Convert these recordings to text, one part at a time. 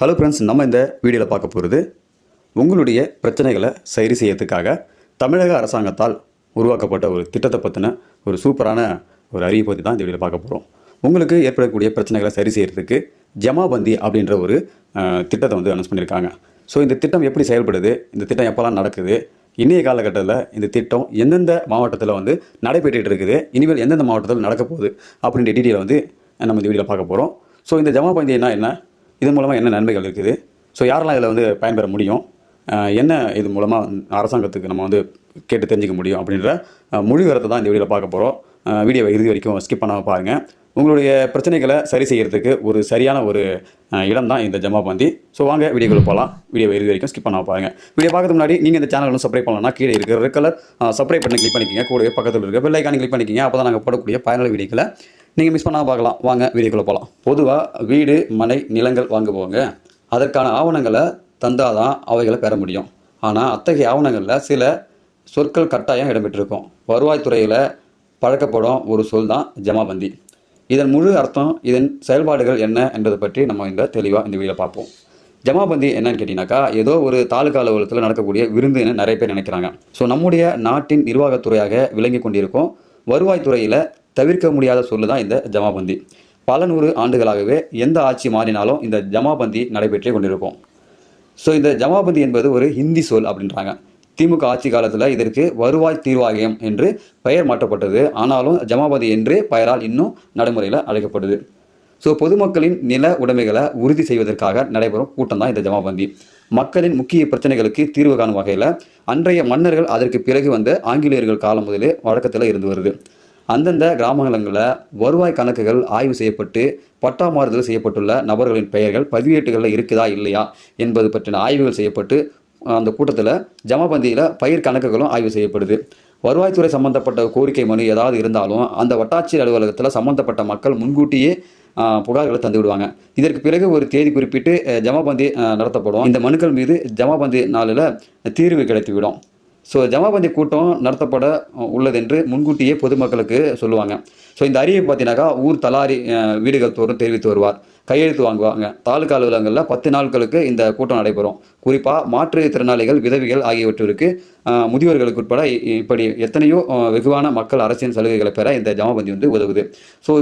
Hello friends நம்ம இந்த வீடியோவில் பார்க்க போகிறது உங்களுடைய பிரச்சனைகளை சரி செய்யறதுக்காக தமிழக அரசாங்கத்தால் உருவாக்கப்பட்ட ஒரு திட்டத்தை பற்றின ஒரு சூப்பரான ஒரு அறிவிப்பு பற்றி தான் இந்த வீடியோவில் பார்க்க போகிறோம் உங்களுக்கு ஏற்படக்கூடிய பிரச்சனைகளை சரி செய்கிறதுக்கு ஜமாபந்தி அப்படின்ற ஒரு திட்டத்தை வந்து அனௌன்ஸ் பண்ணியிருக்காங்க ஸோ இந்த திட்டம் எப்படி செயல்படுது? இந்த திட்டம் எப்போல்லாம் நடக்குது? இன்றைய காலகட்டத்தில் இந்த திட்டம் எந்தெந்த மாவட்டத்தில் வந்து நடைபெற்றுட்டு இருக்குது? இனிமேல் எந்தெந்த மாவட்டத்தில் நடக்க போகுது? அப்படின்ற டீட்டெயிலை வந்து நம்ம இந்த வீடியோவில் பார்க்க போகிறோம் ஸோ இந்த ஜமாபந்தினா என்ன? இதன் மூலமாக என்ன நன்மைகள் இருக்குது? ஸோ யாரெல்லாம் இதில் வந்து பயன்பெற முடியும்? என்ன இது மூலமாக அரசாங்கத்துக்கு நம்ம வந்து கேட்டு தெரிஞ்சுக்க முடியும் அப்படின்ற அஹ், விவரத்தை தான் இந்த வீடியோவில் பார்க்க போகிறோம் வீடியோவை இறுதி வரைக்கும் ஸ்கிப் பண்ணாமல் பாருங்கள் உங்களுடைய பிரச்சனைகளை சரி செய்கிறதுக்கு ஒரு சரியான ஒரு இடம் தான் இந்த ஜமாபந்தி ஸோ வாங்க வீடியோக்குள்ள போகலாம் வீடியோ இறுதி வரைக்கும் ஸ்கிப் பண்ணாமல் பாருங்கள் வீடியோ பார்க்கறது முன்னாடி நீங்கள் இந்த சேனல் சப்ஸ்கிரைப் பண்ணலன்னா கீழே இருக்கிற கலர் சப்ஸ்கிரைப் பண்ணி கிளிக் பண்ணிக்கிங்க. கூடவே பக்கத்தில் இருக்க பெல் ஐக்கானி கிளிக் பண்ணிக்கிங்க. அப்போ தான் நாங்கள் போடக்கூடிய பயனுள்ள வீடியோக்களை நீங்கள் மிஸ் பண்ணாமல் பார்க்கலாம். வாங்க வீடியோக்குள்ளே போகலாம் பொதுவாக வீடு மனை நிலங்கள் வாங்குபவங்க அதற்கான ஆவணங்களை தந்தால் தான் அவைகளை பெற முடியும். ஆனால் அத்தகைய ஆவணங்களில் சில சொற்கள் கட்டாயம் இடம்பெற்றிருக்கும். வருவாய்த்துறையில் பழக்கப்படும் ஒரு சொல் தான் ஜமாபந்தி. இதன் முழு அர்த்தம் இதன் செயல்பாடுகள் என்ன என்பதை பற்றி நம்ம இந்த தெளிவாக இந்த வீடியோ பார்ப்போம். ஜமாபந்தி என்னன்னு கேட்டிங்கனாக்கா ஏதோ ஒரு தாலுகா அலுவலகத்தில் நடக்கக்கூடிய விருந்துன்னு நிறைய பேர் நினைக்கிறாங்க. ஸோ நம்முடைய நாட்டின் நிர்வாகத்துறையாக விளங்கி கொண்டிருக்கும் வருவாய்த்துறையில் தவிர்க்க முடியாத சொல்லு தான் இந்த ஜமாபந்தி. பல நூறு ஆண்டுகளாகவே எந்த ஆட்சி மாறினாலும் இந்த ஜமாபந்தி நடைபெற்றே கொண்டிருக்கும். ஸோ இந்த ஜமாபந்தி என்பது ஒரு ஹிந்தி சொல் அப்படின்றாங்க. திமுக ஆட்சி காலத்தில் இதற்கு வருவாய் தீர்வாயம் என்று பெயர் மாற்றப்பட்டது. ஆனாலும் ஜமாபதி என்று பெயரால் இன்னும் நடைமுறையில் அழைக்கப்படுது. ஸோ பொதுமக்களின் நில உடைமைகளை உறுதி செய்வதற்காக நடைபெறும் கூட்டம் தான் இந்த ஜமாபந்தி. மக்களின் முக்கிய பிரச்சனைகளுக்கு தீர்வு காணும் வகையில் அன்றைய மன்னர்கள் அதற்கு பிறகு வந்த ஆங்கிலேயர்கள் காலம் முதலே வழக்கத்தில் இருந்து வருது. அந்தந்த கிராமங்களில் வருவாய் கணக்குகள் ஆய்வு செய்யப்பட்டு பட்டா மாறுதல் செய்யப்பட்டுள்ள நபர்களின் பெயர்கள் பதிவேட்டுகளில் இருக்குதா இல்லையா என்பது பற்றின ஆய்வுகள் செய்யப்பட்டு அந்த கூட்டத்தில் ஜமாபந்தியில் பயிர் கணக்குகளும் ஆய்வு செய்யப்படுது. வருவாய்த்துறை சம்பந்தப்பட்ட கோரிக்கை மனு ஏதாவது இருந்தாலும் அந்த வட்டாட்சியர் அலுவலகத்தில் சம்பந்தப்பட்ட மக்கள் முன்கூட்டியே புகார்களை தந்து விடுவாங்க. இதற்கு பிறகு ஒரு தேதி குறிப்பிட்டு ஜமாபந்தி நடத்தப்படும். இந்த மனுக்கள் மீது ஜமாபந்தி நாளில் தீர்வு கிடைத்துவிடும். ஸோ ஜமாபந்தி கூட்டம் நடத்தப்பட உள்ளதென்று முன்கூட்டியே பொதுமக்களுக்கு சொல்லுவாங்க. ஸோ இந்த அறிவை பார்த்தீங்கன்னாக்கா ஊர் தலாரி வீடுகள் தோறும் தெரிவித்து வருவார். கையெழுத்து வாங்குவாங்க. தாலுகா அலுவலகங்களில் பத்து நாட்களுக்கு இந்த கூட்டம் நடைபெறும். குறிப்பாக மாற்றுத்திறனாளிகள் விதவிகள் ஆகியவற்றிற்கு முதியோர்களுக்கு உட்பட இ- இப்படி எத்தனையோ வெகுவான மக்கள் அரசின் சலுகைகளை பெற இந்த ஜமாபந்தி வந்து உதவுது. ஸோ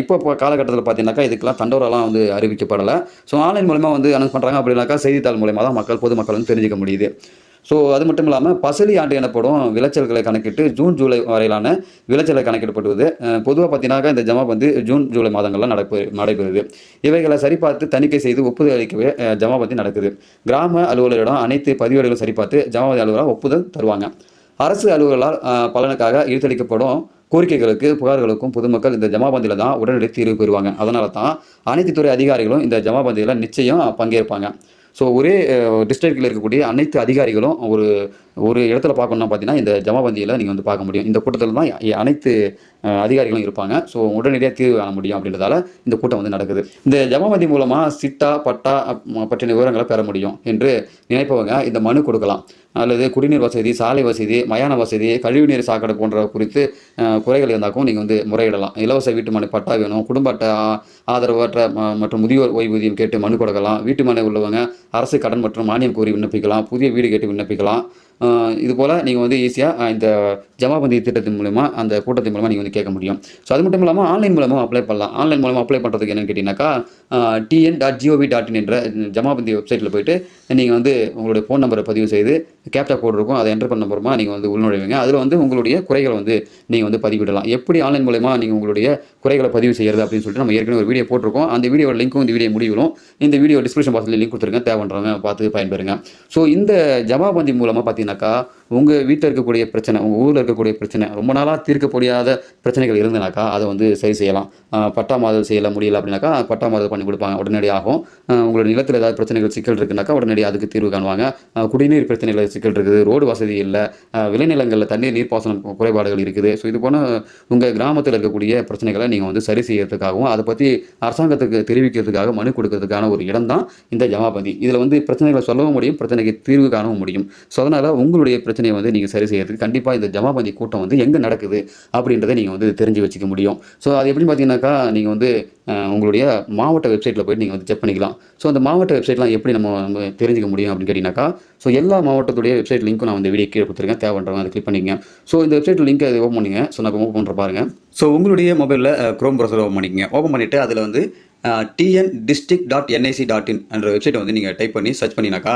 இப்போ இப்போ காலகட்டத்தில் பார்த்தீங்கன்னாக்கா இதுக்கெல்லாம் தண்டோரெல்லாம் வந்து அறிவிக்கப்படலை. ஸோ ஆன்லைன் மூலமாக வந்து அனௌன்ஸ் பண்ணுறாங்க அப்படின்னாக்கா செய்தித்தாள் மூலமாக தான் மக்கள் பொதுமக்கள் வந்து தெரிஞ்சுக்க முடியுது. ஸோ அது மட்டும் இல்லாமல் பசலி ஆண்டு எனப்படும் விளைச்சல்களை கணக்கிட்டு ஜூன் ஜூலை வரையிலான விளைச்சலை கணக்கிடப்படுவது பொதுவாக பார்த்தீங்கன்னாக்கா இந்த ஜமாபந்து ஜூன் ஜூலை மாதங்களில் நடப்பு நடைபெறுது. இவைகளை சரிபார்த்து தணிக்கை செய்து ஒப்புதல் அளிக்கவே அஹ், ஜமாபந்தி நடக்குது. கிராம அலுவலரிடம் அனைத்து பதிவேடுகளும் சரிபார்த்து ஜமாபதி அலுவலராக ஒப்புதல் தருவாங்க. அரசு அலுவலர்களால் பலனுக்காக இழுத்தளிக்கப்படும் கோரிக்கைகளுக்கு புகார்களுக்கும் பொதுமக்கள் இந்த ஜமாபந்தியில் தான் உடனடி தீர்வு பெறுவாங்க. அதனால தான் அனைத்து துறை அதிகாரிகளும் இந்த ஜமாபந்தியில் நிச்சயம் பங்கேற்பாங்க. ஸோ ஒரே டிஸ்ட்ரிக்டில் இருக்கக்கூடிய அனைத்து அதிகாரிகளும் ஒரு ஒரு இடத்துல பார்க்கணும்னா பார்த்தீங்கன்னா இந்த ஜமாபந்தியில் நீங்கள் வந்து பார்க்க முடியும். இந்த கூட்டத்தில் தான் அனைத்து அதிகாரிகளும் இருப்பாங்க. ஸோ உடனடியாக தீர்வு காண முடியும் அப்படின்றதால இந்த கூட்டம் வந்து நடக்குது. இந்த ஜமாபந்தி மூலமாக சிட்டா பட்டா பற்றின விவரங்களை பெற முடியும் என்று நினைப்பவங்க இந்த மனு கொடுக்கலாம். அல்லது குடிநீர் வசதி சாலை வசதி மயான வசதி கழிவுநீர் சாக்கடை போன்ற குறித்து குறைகள் இருந்தாக்கும் நீங்கள் வந்து முறையிடலாம். இலவச வீட்டு மனை பட்டா வேணும். குடும்ப அட்டை ஆதரவற்ற மற்றும் முதியோர் ஓய்வூதியம் கேட்டு மனு கொடுக்கலாம். வீட்டு மனை உள்ளவங்க அரசு கடன் மற்றும் மானியம் கோரி விண்ணப்பிக்கலாம். புதிய வீடு கேட்டு விண்ணப்பிக்கலாம். இது போல் நீங்கள் வந்து ஈஸியாக இந்த ஜமாபந்தி திட்டத்தின் மூலமா அந்த கூட்டத்தின் மூலமாக நீங்கள் வந்து கேட்க முடியும். ஸோ அது மட்டும் இல்லாமல் ஆன்லைன் மூலமாக அப்ளை பண்ணலாம். ஆன்லைன் மூலமாக அப்ளை பண்ணுறதுக்கு என்னன்னு கேட்டிங்கனாக்கா TN dot GOV dot in என்ற ஜமாபந்தி வெப்சைட்டில் போயிட்டு நீங்கள் வந்து உங்களுடைய ஃபோன் நம்பரை பதிவு செய்து கேப்டா கோட் இருக்கும். அதை என்டர் பண்ண அப்புறமா நீங்கள் வந்து உள்நுழைவீங்க. அதில் வந்து உங்களுடைய குறைகளை வந்து நீங்கள் வந்து பதிவிடலாம். எப்படி ஆன்லைன் மூலயமா நீங்கள் உங்களுடைய குறைகளை பதிவு செய்கிறது அப்படின்னு சொல்லிட்டு நம்ம ஏற்கனவே ஒரு வீடியோ போட்டிருக்கோம். அந்த வீடியோட லிங்க்கும் இந்த வீடியோ முடிவிலும் இந்த வீடியோ டிஸ்கிரிப்ஷன் பாக்ஸில் லிங்க் கொடுத்துருங்க. தேவைன்றவங்க பார்த்து பயன்பெறுங்க. ஸோ இந்த ஜமாபந்தி மூலமாக பார்த்தீங்கன்னா பார்த்தீங்கன்னாக்கா உங்கள் வீட்டில் இருக்கக்கூடிய பிரச்சனை உங்கள் ஊரில் இருக்கக்கூடிய பிரச்சனை ரொம்ப நாளாக தீர்க்க முடியாத பிரச்சனைகள் இருந்தனாக்கா அதை வந்து சரி செய்யலாம். பட்டா மாதல் செய்யல முடியல அப்படின்னாக்கா பட்டா மாதல் பண்ணி கொடுப்பாங்க உடனடியாகும் உங்களோட நிலத்தில் ஏதாவது பிரச்சனைகள் சிக்கல் இருக்குனாக்கா உடனடியாக அதுக்கு தீர்வு காணுவாங்க. குடிநீர் பிரச்சனைகள் சிக்கல் இருக்குது ரோடு வசதி இல்லை விளைநிலங்களில் தண்ணீர் நீர்ப்பாசனம் குறைபாடுகள் இருக்குது. ஸோ இது போன உங்கள் கிராமத்தில் இருக்கக்கூடிய பிரச்சனைகளை நீங்கள் வந்து சரி செய்யறதுக்காகவும் அதை பற்றி அரசாங்கத்துக்கு தெரிவிக்கிறதுக்காக மனு கொடுக்கறதுக்கான ஒரு இடம் தான் இந்த ஜமாபதி இதில் வந்து பிரச்சனைகளை சொல்லவும் முடியும் பிரச்சனைக்கு தீர்வு காணவும் முடியும். ஸோ அதனால் உங்களுடைய பிரச்சனை பிரச்சனையை வந்து நீங்கள் சரி செய்யறதுக்கு கண்டிப்பாக இந்த ஜமாபந்தி கூட்டம் வந்து எங்கே நடக்குது அப்படின்றத நீங்கள் வந்து தெரிஞ்சு வச்சுக்க முடியும். ஸோ அது எப்படின்னு பார்த்தீங்கன்னாக்கா நீங்கள் வந்து உங்களுடைய மாவட்ட வெப்சைட்டில் போயிட்டு நீங்கள் வந்து செக் பண்ணிக்கலாம். ஸோ அந்த மாவட்ட வெப்சைட்லாம் எப்படி நம்ம நம்ம தெரிஞ்சுக்க முடியும் அப்படின்னு கேட்டிங்கனாக்கா ஸோ எல்லா மாவட்டத்துடைய வெப்சைட் லிங்க்கும் நான் வந்து வீடியோ கீழே கொடுத்துருக்கேன். தேவைன்றவங்க அதை கிளிக் பண்ணிக்கங்க. ஸோ இந்த வெப்சைட் லிங்க் அதை ஓப்பன் பண்ணிங்க ஸோ நான் ஓப்பன் பண்ணுற பாருங்க. ஸோ உங்களுடைய மொபைலில் க்ரோம் ப்ரௌசர் ஓப்பன் பண்ணிக்கங்க. ஓப்பன் பண்ணிவிட்டு அதில் வந்து TN district dot NIC dot in என்ற வெப்சைட்டை வந்து நீங்கள் டைப் பண்ணி சர்ச் பண்ணினாக்கா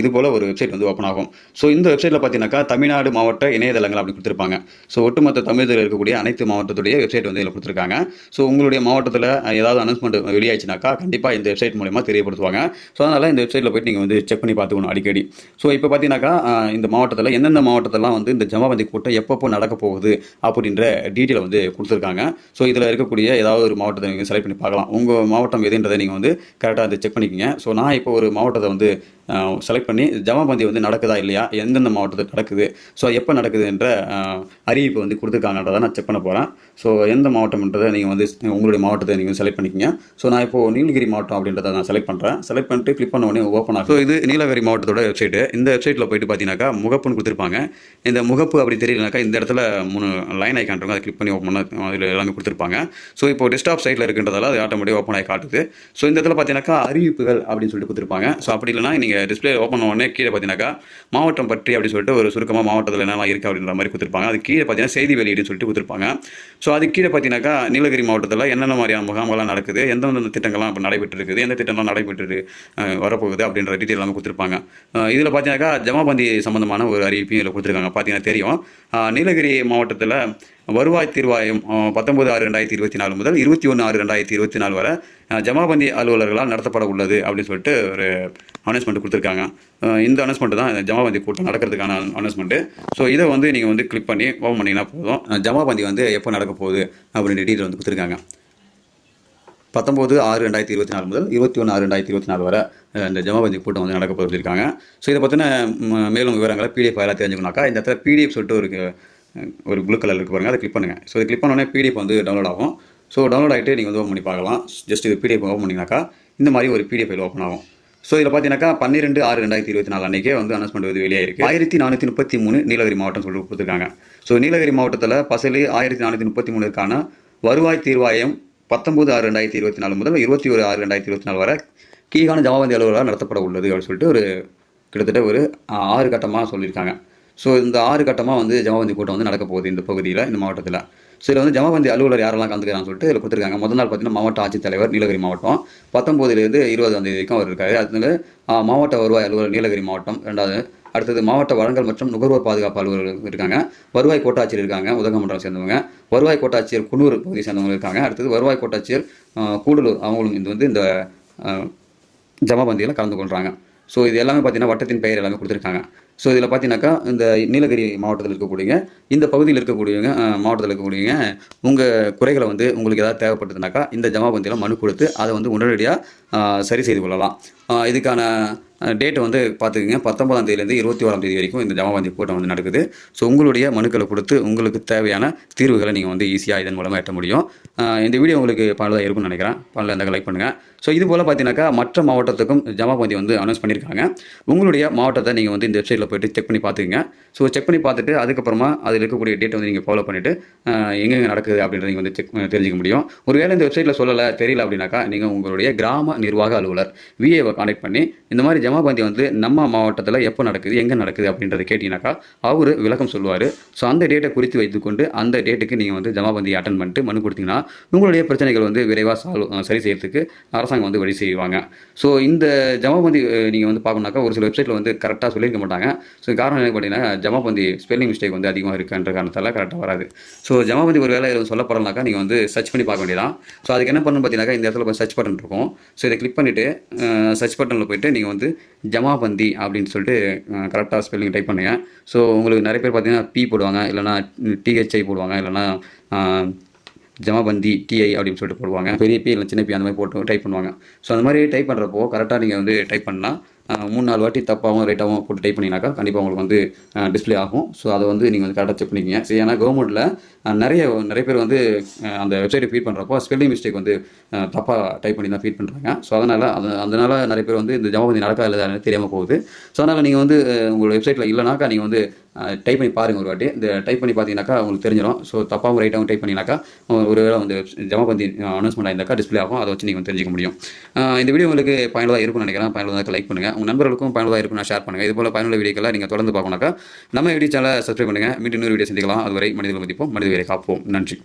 இது போல் ஒரு வெப்சைட் வந்து ஓப்பன் ஆகும். ஸோ இந்த வெப்சைட்டில் பார்த்தீங்கன்னாக்கா தமிழ்நாடு மாவட்ட இணையதளங்கள் அப்படி கொடுத்துருப்பாங்க. ஸோ ஒட்டுமொத்த தமிழகத்தில் இருக்கக்கூடிய அனைத்து மாவட்டத்துடைய வெப்சைட் வந்து இதில் கொடுத்துருக்காங்க. ஸோ உங்களுடைய மாவட்டத்தில் ஏதாவது அனௌன்ஸ்மெண்ட் வெளியாச்சுனாக்கா கண்டிப்பாக இந்த வெப்சைட் மூலயமா தெரியப்படுத்துவாங்க. ஸோ அதனால் இந்த வெப்சைட்டில் போய்ட்டு நீங்கள் வந்து செக் பண்ணி பார்த்துக்கணும் அடிக்கடி. ஸோ இப்போ பார்த்தீங்கன்னாக்கா இந்த மாவட்டத்தில் எந்தெந்த மாவட்டத்தெல்லாம் வந்து இந்த ஜமாபந்தி கூட்டம் எப்பப்போ நடக்க போகுது அப்படின்ற டீட்டெயில் வந்து கொடுத்துருக்காங்க. ஸோ இதில் இருக்கக்கூடிய ஏதாவது ஒரு மாவட்டத்தை நீங்கள் செலக்ட் பண்ணி பார்க்கலாம். உங்கள் மாவட்டம் எதுன்றதை நீங்கள் வந்து கரெக்டாக வந்து செக் பண்ணிக்கோங்க. ஸோ நான் இப்போ ஒரு மாவட்டத்தை வந்து செலக்ட் பண்ணி ஜமாபந்தி வந்து நடக்குதா இல்லையா? எந்தெந்த மாவட்டத்தில் நடக்குது? ஸோ எப்போ நடக்குதுன்ற அறிவிப்பு வந்து கொடுத்துருக்காங்கன்றதை நான் செக் பண்ண போகிறேன் ஸோ எந்த மாவட்டம்ன்றதை நீங்கள் வந்து உங்களுடைய மாவட்டத்தை நீங்கள் செலக்ட் பண்ணிக்கங்க. ஸோ நான் இப்போது நீலகிரி மாவட்டம் அப்படின்றத நான் செலக்ட் பண்ணுறேன் செலக்ட் பண்ணிட்டு கிளிக் பண்ண உடனே ஓப்பன் ஆகும் ஸோ இது நீலகிரி மாவட்டத்தோட வெப்சைட்டு இந்த வெப்சைட்டில் போயிட்டு பார்த்தீங்கன்னாக்கா முகப்புன்னு கொடுத்துருப்பாங்க. இந்த முகப்பு அப்படி தெரியலனாக்கா இந்த இடத்துல மூணு லைன் ஐக்கான் இருக்கும். அதை கிளிக் பண்ணி ஓப்பன் பண்ண அதில் எல்லாமே கொடுத்துருப்பாங்க. ஸோ இப்போ டெஸ்க்டாப் சைட்டில் இருக்கின்றதால அது ஆட்டோமேட்டிக் ஓப்பன் ஆகி காட்டுது. ஸோ இந்த இடத்துல பார்த்தீங்கன்னாக்கா அறிவிப்புகள் அப்படின்னு சொல்லிட்டு கொடுத்துருப்பாங்க. ஸோ அப்படி இல்லைனா நீங்கள் டிஸ்பிளே ஓப்பன் பண்ண உடனே கீழே பார்த்தீங்கன்னாக்கா மாவட்டம் பற்றி அப்படி சொல்லிட்டு ஒரு சுருக்கமாக மாவட்டத்தில் என்னெல்லாம் இருக்குது அப்படின்ற மாதிரி கொடுத்துருப்பாங்க. அது கீழே பார்த்தீங்கன்னா செய்தி வெளியீடுன்னு சொல்லிட்டு கொடுத்துருப்பாங்க. ஸோ அது கீழே பார்த்தீங்கன்னாக்கா நீலகிரி மாவட்டத்தில் என்னென்ன மாதிரியான முகாம்கள்லாம் நடக்குது எந்தெந்த திட்டங்கள்லாம் இப்போ நடைபெற்று இருக்குது எந்த திட்டம்லாம் நடைபெற்று வரப்போகுது அப்படின்ற டீட்டெயில் எல்லாமே கொடுத்துருப்பாங்க. இதில் பார்த்தீங்கன்னாக்கா ஜமாபந்தி சம்மந்தமான ஒரு அறிவிப்பையும் இதில் கொடுத்துருக்காங்க. பார்த்தீங்கன்னா தெரியும். நீலகிரி மாவட்டத்தில் வருவாய் தீர்வாயம் பத்தொன்பது ஆறு ரெண்டாயிரத்தி இருபத்தி நாலு முதல் இருபத்தி ஒன்று ஆறு ரெண்டாயிரத்தி இருபத்தி நாலு வரை ஜமாபந்தி அலுவலர்களால் நடத்தப்பட உள்ளது அப்படின்னு சொல்லிட்டு ஒரு அனௌன்ஸ்மெண்ட் கொடுத்துருக்காங்க. இந்த அனௌன்ஸ்மெண்ட் தான் இந்த ஜமாபந்தி கூட்டம் நடக்கிறதுக்கான அனௌன்ஸ்மெண்ட்டு ஸோ இதை வந்து நீங்கள் வந்து கிளிக் பண்ணி ஓப்பன் பண்ணிங்கன்னா போதும். ஜமாபந்தி வந்து எப்போ நடக்க போகுது அப்படின்ற டீட்டெயில் வந்து கொடுத்துருக்காங்க. பத்தொம்போது ஆறு ரெண்டாயிரத்தி இருபத்தி நாலு முதல் இருபத்தி ஒன்று ஆறு ரெண்டாயிரத்தி இருபத்தி நாலு வரை இந்த ஜமாபந்தி கூட்டம் வந்து நடக்க போகுது ஸோ இதை பற்றின மேலும் விவரங்களை பிடிஎஃப் எல்லாம் தெரிஞ்சுக்கணாக்கா இந்த இடத்துல பிடிஎஃப் சொல்லிட்டு ஒரு ஒரு ப்ளூ கலர் இருக்கு பாருங்கள் அதை கிளிக் பண்ணுங்கள் ஸோ இது கிளிக் பண்ணோடனே பிடிஎஃப் வந்து டவுன்லோட் ஆகும். ஸோ டவுன்லோட் ஆகிட்டு நீங்கள் வந்து ஓப்பன் பண்ணி பார்க்கலாம். ஜஸ்ட் இது பிடிஎஃப் ஓப்பன் பண்ணிங்கனாக்கா இந்த மாதிரி ஒரு பிடிஎஃப் ஃபைல் ஓப்பன் ஆகும். ஸோ இதில் பார்த்தீங்கன்னாக்கா பன்னிரெண்டு ஆறு ரெண்டாயிரத்தி இருபத்தி நாலு அன்றைக்கே வந்து அனௌன்ஸ்மெண்ட் வந்து வெளியாயிருக்கு. ஆயிரத்தி நானூற்றி முப்பத்தி மூணு நீலகிரி மாவட்டம் சொல்லி கொடுத்துருக்காங்க. ஸோ நீலகிரி மாவட்டத்தில் பசலி ஆயிரத்தி நானூற்றி முப்பத்தி மூணுக்கான வருவாய் தீர்வாயம் பத்தொம்பது ஆறு ரெண்டாயிரத்தி இருபத்தி நாலு முதல் இருபத்தி ஒரு ஆறு ரெண்டாயிரத்தி இருபத்தி நாலு வரை கீழான ஜமாபந்தி அலுவலராக நடத்தப்பட உள்ளது அப்படின்னு சொல்லிட்டு ஒரு கிட்டத்தட்ட ஒரு ஆறு கட்டமாக சொல்லியிருக்காங்க. ஸோ இந்த ஆறு கட்டமாக வந்து ஜமாபந்தி கூட்டம் வந்து நடக்க போகுது இந்த பகுதியில் இந்த மாவட்டத்தில். ஸோ இதில் வந்து ஜமாபந்தி அலுவலர் யாரெல்லாம் கலந்துக்கிறான்னு சொல்லிட்டு இதில் கொடுத்துருக்காங்க. முதல் நாள் பார்த்தீங்கன்னா மாவட்ட ஆட்சித்தலைவர் நீலகிரி மாவட்டம். பத்தொம்போதுலேருந்து இருபதாம் தேதி வரைக்கும் அவர் இருக்காரு. அடுத்தது மாவட்ட வருவாய் அலுவலர் நீலகிரி மாவட்டம். ரெண்டாவது அடுத்தது மாவட்ட வழங்கல் மற்றும் நுகர்வோர் பாதுகாப்பு அலுவலர்கள் இருக்காங்க. வருவாய் கோட்டாட்சியர் இருக்காங்க உதகமண்டலம் சேர்ந்தவங்க. வருவாய் கோட்டாட்சியர் குன்னூர் பகுதியை சேர்ந்தவங்க இருக்காங்க. அடுத்தது வருவாய் கோட்டாட்சியர் கூடலூர் அவங்களும் இது வந்து இந்த ஜமாபந்தியில் கலந்து கொள்கிறாங்க ஸோ இது எல்லாமே பார்த்தீங்கன்னா வட்டத்தின் பெயர் எல்லாமே கொடுத்துருக்காங்க. ஸோ இதில் பார்த்தீங்கன்னாக்கா இந்த நீலகிரி மாவட்டத்தில் இருக்கக்கூடியவங்க இந்த பகுதியில் இருக்கக்கூடியவங்க மாவட்டத்தில் இருக்கக்கூடியவங்க உங்கள் குறைகளை வந்து உங்களுக்கு ஏதாவது தேவைப்பட்டதுனாக்கா இந்த ஜமாபந்தியில் மனு கொடுத்து அதை வந்து உடனடியாக சரி செய்து கொள்ளலாம். இதுக்கான டேட்டை வந்து பார்த்துக்குங்க பத்தொன்பதாம் தேதியிலேருந்து இருபத்தி ஓராம் தேதி வரைக்கும் இந்த ஜமாபந்தி கூட்டம் வந்து நடக்குது. ஸோ உங்களுடைய மனுக்களை கொடுத்து உங்களுக்கு தேவையான தீர்வுகளை நீங்கள் வந்து ஈஸியாக இதன் மூலமாக எட்ட முடியும். இந்த வீடியோ உங்களுக்கு பலதாக இருக்கும்னு நினைக்கிறேன். பல இருந்தால் லைக் பண்ணுங்கள் ஸோ இது போல் பார்த்தீங்கன்னாக்கா மற்ற மாவட்டத்துக்கும் ஜமாபந்தி வந்து அனௌன்ஸ் பண்ணியிருக்காங்க உங்களுடைய மாவட்டத்தை நீங்கள் வந்து இந்த வெப்சைட்டில் போயிட்டு செக் பண்ணி பார்த்துக்குங்க ஸோ செக் பண்ணி பார்த்துட்டு அதுக்கப்புறமா அதில் இருக்கக்கூடிய டேட்டை வந்து நீங்கள் ஃபாலோ பண்ணிவிட்டு எங்கெங்கே நடக்குது அப்படின்றத நீங்கள் வந்து செக் தெரிஞ்சுக்க முடியும். ஒருவேளை இந்த வெப்சைட்டில் சொல்லலை தெரியல அப்படின்னாக்கா நீங்கள் உங்களுடைய கிராம நிர்வாக அலுவலர் விஏவை கான்டெக்ட் பண்ணி இந்த மாதிரி ஜமாபந்தி வந்து நம்ம மாவட்டத்தில் எப்போ நடக்குது எங்கே நடக்குது அப்படின்றத கேட்டிங்கனாக்கா அவர் விளக்கம் சொல்லுவார். ஸோ அந்த டேட்டை குறித்து வைத்துக்கொண்டு அந்த டேட்டுக்கு நீங்கள் வந்து ஜமாபந்தியை அட்டன் பண்ணிட்டு மனு கொடுத்தீங்கன்னா உங்களுடைய பிரச்சனைகள் வந்து விரைவாக சால்வ் சரி செய்யறதுக்கு அரசாங்கம் வந்து வழி செய்வாங்க. ஸோ இந்த ஜமாபந்தி நீங்கள் வந்து பார்க்கணுனாக்கா ஒரு சில வெப்சைட்டில் வந்து கரெக்டாக சொல்லியிருக்க மாட்டாங்க. ஸோ காரணம் என்ன பார்த்தீங்கன்னா ஜமாபந்தி ஸ்பெல்லிங் மிஸ்டேக் வந்து அதிகமாக இருக்குன்ற காரணத்தால் கரெக்டாக வராது. ஸோ ஜமாபந்தி ஒரு வேலை சொல்லப்படலாக்கா நீங்கள் வந்து சர்ச் பண்ணி பார்க்க வேண்டியதான் ஸோ அதுக்கு என்ன பண்ணணும் பார்த்தீங்கன்னா இந்த இடத்துல சர்ச் பட்டன் இருக்கும். ஸோ இதை கிளிக் பண்ணிவிட்டு சர்ச் பட்டனில் போயிட்டு நீங்கள் வந்து ஜமாபந்தி அப்படின்னு சொல்லிட்டு கரெக்டாக ஸ்பெல்லிங் டைப் பண்ணுங்கள் ஸோ உங்களுக்கு நிறைய பேர் பார்த்தீங்கன்னா பி போடுவாங்க. இல்லைனா டிஹெச்ஐ போடுவாங்க. இல்லைனா ஜமாபந்தி டிஐ அப்படின்னு சொல்லிட்டு போடுவாங்க. பெரிய பி இல்லை சின்ன பி அந்த மாதிரி போட்டு டைப் பண்ணுவாங்க. ஸோ அந்த மாதிரி டைப் பண்ணுறப்போ கரெக்டாக நீங்கள் வந்து டைப் பண்ணால் மூணு நாலு வாட்டி தப்பாகவும் ரைட்டாகவும் போட்டு டைப் பண்ணினாக்கா கண்டிப்பாக உங்களுக்கு வந்து டிஸ்ப்ளே ஆகும். ஸோ அதை வந்து நீங்கள் வந்து கரெக்டாக செக் பண்ணிக்கிங்க. சரி ஏன்னா கவர்மெண்ட்டில் நிறைய நிறைய பேர் வந்து அந்த வெப்சைட்டை ஃபீட் பண்ணுறப்போ ஸ்பெல்லிங் மிஸ்டேக் வந்து தப்பாக டைப் பண்ணி தான் ஃபீட் பண்ணுறாங்க ஸோ அதனால் அது அதனால் நிறைய பேர் வந்து இந்த ஜமாபதி நடக்கா இல்லை தெரியாமல் போகுது. ஸோ அதனால் நீங்கள் வந்து உங்களோட வெப்சைட்டில் இல்லைனாக்கா நீங்கள் வந்து டைப் பண்ணி பாருங்கள் ஒரு வாட்டி. இந்த டைப் பண்ணி பார்த்தீங்கன்னாக்கா உங்களுக்கு தெரிஞ்சிடும் ஸோ தப்பாகவும் ரைட்டாகவும் டைப் பண்ணினாக்கா ஒரு வேளை வந்து ஜமாபந்தி அனௌன்ஸ்மெண்ட் ஆயிருந்தாக்கா டிஸ்ப்ளே ஆகும். அதை வச்சு நீங்கள் தெரிஞ்சுக்க முடியும். இந்த வீடியோ உங்களுக்கு பயனுள்ளதாக இருக்கும்னு நினைக்கிறேன். பயனுள்ளதாக லைக் பண்ணுங்கள் உங்கள் நண்பர்களுக்கும் பயனுள்ளதாக நான் ஷேர் பண்ணுங்கள் இது போல் பயனுள்ள வீடியோக்களை நீங்கள் தொடர்ந்து பார்க்கணுனாக்கா நம்ம வீடியோ சேனலை சப்ஸ்கிரைப் பண்ணுங்கள் மீண்டும் இன்னொரு வீடியோ சந்திக்கலாம். அதுவரை மனிதர்கள் மதிப்போம் மனித வீரை காப்போம். நன்றி.